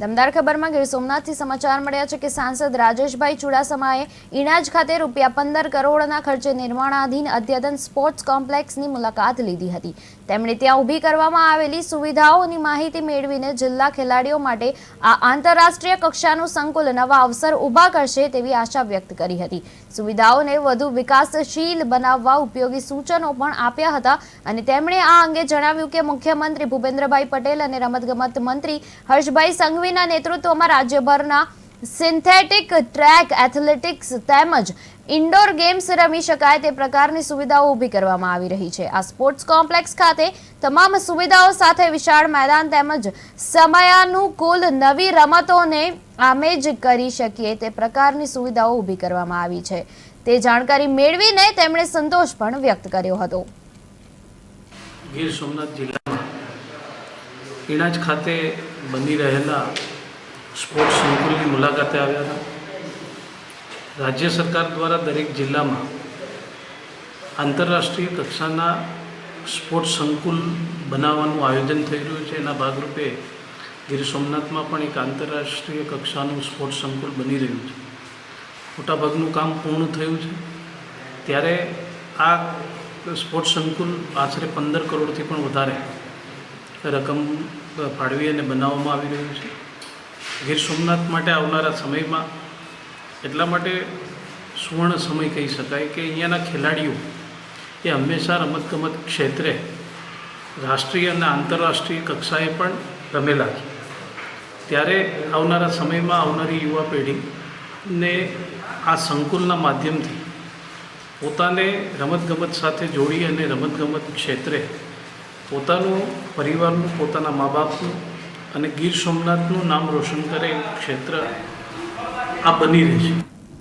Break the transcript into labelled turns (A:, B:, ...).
A: દમદાર ખબરમાં ગીર સોમનાથથી સમાચાર મળ્યા છે કે સાંસદ રાજેશભાઈ ચુડાસમાએ ઇણાજ ખાતે રૂપિયા પંદર કરોડના ખર્ચે નિર્માણાધીન અદ્યતન સ્પોર્ટ્સ કોમ્પ્લેક્સની મુલાકાત લીધી હતી. તેમણે ત્યાં ઊભી કરવામાં આવેલી સુવિધાઓની માહિતી મેળવીને જિલ્લા ખેલાડીઓ માટે આ આંતરરાષ્ટ્રીય કક્ષાનું સંકુલ નવા અવસર ઊભા કરશે તેવી આશા વ્યક્ત કરી હતી. સુવિધાઓને વધુ વિકાસશીલ બનાવવા ઉપયોગી સૂચનો પણ આપ્યા હતા અને તેમણે આ અંગે જણાવ્યું કે મુખ્યમંત્રી ભૂપેન્દ્રભાઈ પટેલ અને રમતગમત મંત્રી હર્ષભાઈ સંઘવીના નેતૃત્વમાં રાજ્યભરના સિન્થેટિક ટ્રેક, એથ્લેટિક્સ તેમજ ઇન્ડોર ગેમ્સ રમી શકાય તે પ્રકારની સુવિધાઓ ઊભી કરવામાં આવી રહી છે. આ સ્પોર્ટ્સ કોમ્પ્લેક્સ ખાતે તમામ સુવિધાઓ સાથે વિશાળ મેદાન તેમજ સમયાનુકૂળ નવી રમતોને આમેજ કરી શકીએ તે પ્રકારની સુવિધાઓ ઊભી કરવામાં આવી છે. તે જાણકારી મેળવીને તેમણે સંતોષ પણ વ્યક્ત કર્યો હતો.
B: ગીર સોમનાથ જિલ્લામાં ઇણાજ ખાતે બની રહેલા સ્પોર્ટ્સ સંકુલની મુલાકાતે આવ્યા હતા. રાજ્ય સરકાર દ્વારા દરેક જિલ્લામાં આંતરરાષ્ટ્રીય કક્ષાના સ્પોર્ટ્સ સંકુલ બનાવવાનું આયોજન થઈ રહ્યું છે. એના ભાગરૂપે ગીર સોમનાથમાં પણ એક આંતરરાષ્ટ્રીય કક્ષાનું સ્પોર્ટ્સ સંકુલ બની રહ્યું છે. મોટાભાગનું કામ પૂર્ણ થયું છે. ત્યારે આ સ્પોર્ટ્સ સંકુલ આશરે પંદર કરોડથી પણ વધારે રકમ ફાળવી અને બનાવવામાં આવી રહ્યું છે. ગીર સોમનાથ માટે આવનારા સમયમાં એટલા માટે સુવર્ણ સમય કહી શકાય કે અહીંયાના ખેલાડીઓ એ હંમેશા રમતગમત ક્ષેત્રે રાષ્ટ્રીય અને આંતરરાષ્ટ્રીય કક્ષાએ પણ રમેલા છે. ત્યારે આવનારા સમયમાં આવનારી યુવા પેઢીને આ સંકુલના માધ્યમથી પોતાને રમતગમત સાથે જોડી અને રમતગમત ક્ષેત્રે પોતાનું પરિવારનું, પોતાના મા બાપનું અને ગીર સોમનાથનું નામ રોશન કરે ક્ષેત્ર આ બની રહેશે